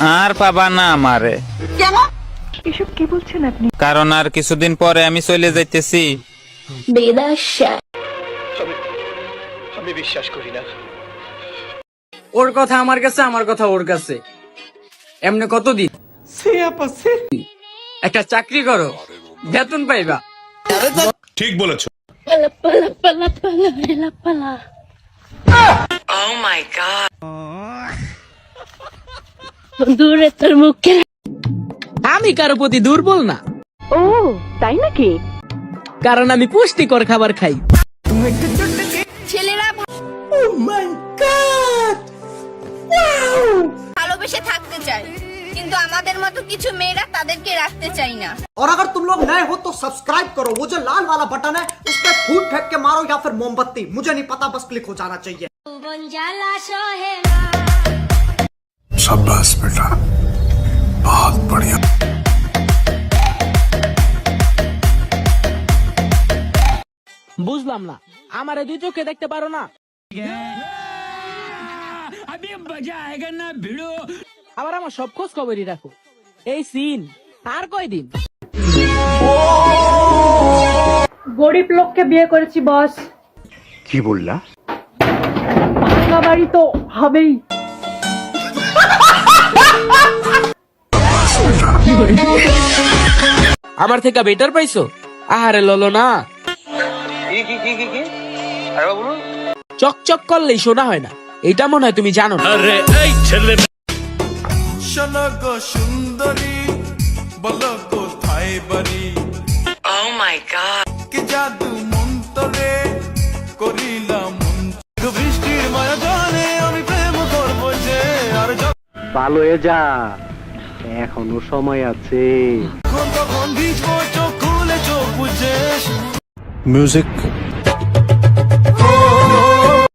আর পাবা না আমারে। কেন? এসব কি বলছেন আপনি? কারণ আর কিছুদিন পরে আমি চলে যাইতেছি। ওর কথা আমার কাছে আমার কথা ওর কাছে। এমনি কতদিন? একটা চাকরি করো বেতন পাইবা। ঠিক বলেছ। দূরে তোর মুখে আমি কারো প্রতি দুর্বল না ও তাই নাকি কারণ আমি পুষ্টিকর খাবার খাই ছেলেরা ভালোবেসে থাকতে চায় কিন্তু আমাদের মতো কিছু মেয়েরা তাদেরকে রাখতে চায় না और अगर तुम लोग नए हो तो सब्सक्राइब करो वो जो लाल वाला बटन है उस पर फूट फेंक के मारो या फिर मोमबत्ती मुझे नहीं पता बस क्लिक हो जाना चाहिए शाबाश बेटा बहुत बढ़िया বুঝলাম না আমারে দুই চোখে দেখতে পারো না আবার আমার সব খোঁজ খবরই রাখো এই সিন আর কয়দিন গরিব লোককে বিয়ে করেছি বস কি বললা ভাঙা বাড়ি তো হবেই আমার থেকে বেটার পাইছো? আহারে ললো না। চকচক করলেই শোনা হয় না। এটা মনে হয় তুমি জানো না। শোনো গো সুন্দরী বলো কোথায় বাড়ি? ও মাই গড কি জাদু মন্তরে করিলাম বৃষ্টির মায়া জানে আমি প্রেম করব যে আর ভালো হয়ে যা। এখনও সময় আছে। যখন